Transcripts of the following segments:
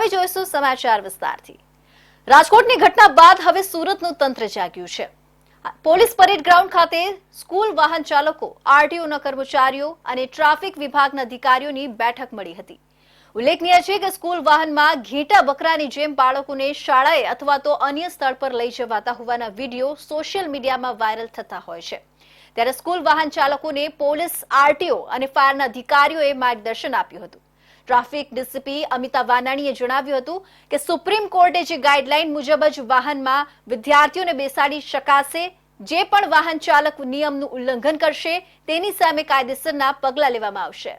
હવે જોઈશું સમાચાર વિસ્તારથી. રાજકોટની ઘટના બાદ હવે સુરતનું તંત્ર જાગ્યું છે. પોલીસ પરેડ ગ્રાઉન્ડ ખાતે સ્કૂલ વાહન ચાલકો, આરટીઓના કર્મચારીઓ અને ટ્રાફિક વિભાગના અધિકારીઓની બેઠક મળી હતી. ઉલ્લેખનીય છે કે સ્કૂલ વાહનમાં ઘેટા બકરાની જેમ બાળકોને શાળાએ અથવા તો અન્ય સ્થળ પર લઈ જવાતા હોવાના વીડિયો સોશિયલ મીડિયામાં વાયરલ થતા હોય છે. ત્યારે સ્કૂલ વાહન ચાલકોને પોલીસ, આરટીઓ અને ફાયરના અધિકારીઓએ માર્ગદર્શન આપ્યું હતું. ટ્રાફિક ડીસીપી અમિતા વાનાણીએ જણાવ્યું હતું કે સુપ્રીમ કોર્ટે જે ગાઈડલાઈન મુજબ જ વાહનમાં વિદ્યાર્થીઓને બેસાડી શકાશે, જે પણ વાહન ચાલક નિયમનું ઉલ્લંઘન કરશે, તેની સામે કાયદેસરના પગલાં લેવામાં આવશે.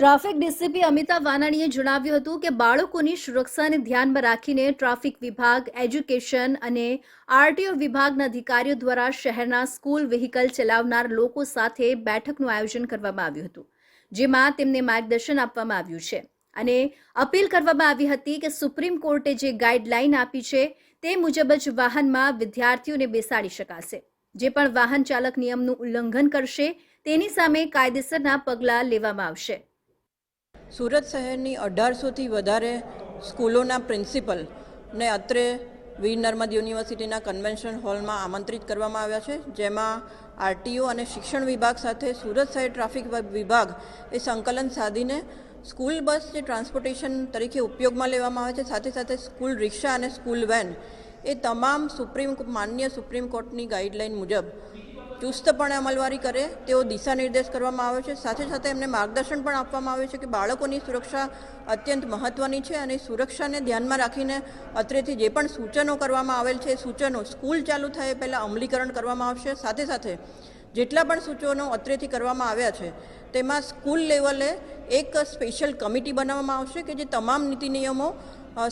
ટ્રાફિક ડીસીપી અમિતા વાનાણીએ જણાવ્યું હતું કે બાળકોની સુરક્ષાને ધ્યાનમાં રાખીને ટ્રાફિક વિભાગ, એજ્યુકેશન અને આરટીઓ વિભાગના અધિકારીઓ દ્વારા શહેરના સ્કૂલ વ્હીકલ ચલાવનાર લોકો સાથે બેઠકનું આયોજન કરવામાં આવ્યું હતું. જેમાં તેમને માર્ગદર્શન આપવામાં આવ્યું છે. અને અપીલ કરવામાં આવી હતી કે સુપ્રીમ કોર્ટે જે ગાઈડલાઈન આપી છે તે મુજબ જ વાહનમાં વિદ્યાર્થીઓને બેસાડી શકાશે. જે પણ વાહન ચાલક નિયમનું ઉલ્લંઘન કરશે તેની સામે કાયદેસરના પગલાં લેવામાં આવશે. સુરત શહેરની અઢારસોથી વધારે સ્કૂલોના પ્રિન્સિપલ ને અત્રે વીર નર્મદ યુનિવર્સિટીના કન્વેન્શન હોલમાં આમંત્રિત કરવામાં આવ્યા છે, જેમાં આરટીઓ અને શિક્ષણ વિભાગ સાથે સુરત શહેર ટ્રાફિક વિભાગ એ સંકલન સાધીને સ્કૂલ બસ જે ટ્રાન્સપોર્ટેશન તરીકે ઉપયોગમાં લેવામાં આવે છે, સાથે સાથે સ્કૂલ રિક્ષા અને સ્કૂલ વેન એ તમામ સુપ્રીમ માન્ય સુપ્રીમ કોર્ટની ગાઈડલાઈન મુજબ ચુસ્તપણે અમલવારી કરે તેવો દિશા નિર્દેશ કરવામાં આવે છે. સાથે સાથે એમને માર્ગદર્શન પણ આપવામાં આવે છે કે બાળકોની સુરક્ષા અત્યંત મહત્ત્વની છે અને સુરક્ષાને ધ્યાનમાં રાખીને અત્રેથી જે પણ સૂચનો કરવામાં આવેલ છે સૂચનો સ્કૂલ ચાલુ થાય પહેલાં અમલીકરણ કરવામાં આવશે. સાથે સાથે જેટલા પણ સૂચનો અત્રેથી કરવામાં આવ્યા છે, તેમાં સ્કૂલ લેવલે એક સ્પેશિયલ કમિટી બનાવવામાં આવશે કે જે તમામ નીતિ નિયમો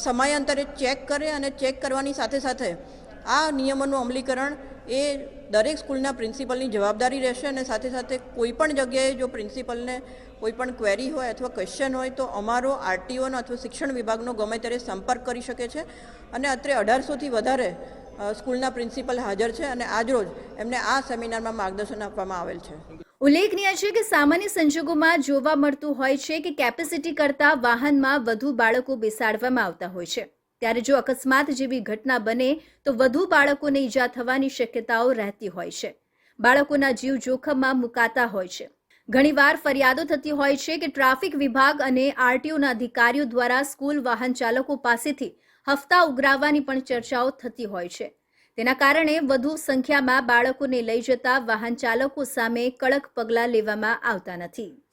સમયાંતરે ચેક કરે અને ચેક કરવાની સાથે સાથે આ નિયમોનું અમલીકરણ એ દરેક સ્કૂલના પ્રિન્સિપલની જવાબદારી રહેશે અને સાથે સાથે કોઈ પણ જગ્યાએ જો પ્રિન્સિપલને કોઈ પણ ક્વેરી હોય અથવા ક્વેશ્ચન હોય તો અમારો આરટીઓનો અથવા શિક્ષણ વિભાગનો ગમે ત્યારે સંપર્ક કરી શકે છે અને અત્રે અઢારસોથી વધારે સ્કૂલના પ્રિન્સિપલ હાજર છે અને આજરોજ એમને આ સેમિનારમાં માર્ગદર્શન આપવામાં આવેલ છે. ઉલ્લેખનીય છે કે સામાન્ય સંજોગોમાં જોવા મળતું હોય છે કે કેપેસિટી કરતા વાહનમાં વધુ બાળકો બેસાડવામાં આવતા હોય છે. ત્યારે જો અકસ્માત જેવી ઘટના બને, તો વધુ બાળકોને ઈજા થવાની શક્યતાઓ રહેતી હોય છે. બાળકોના જીવ જોખમમાં મુકાતા હોય છે. ઘણીવાર ફરિયાદો થતી હોય છે કે ટ્રાફિક વિભાગ અને આરટીઓના અધિકારીઓ દ્વારા સ્કૂલ વાહન ચાલકો પાસેથી હફતા ઉઘરાવવાની પણ ચર્ચાઓ થતી હોય છે. તેના કારણે વધુ સંખ્યામાં બાળકોને લઈ જતા વાહન ચાલકો સામે કડક પગલાં લેવામાં આવતા નથી.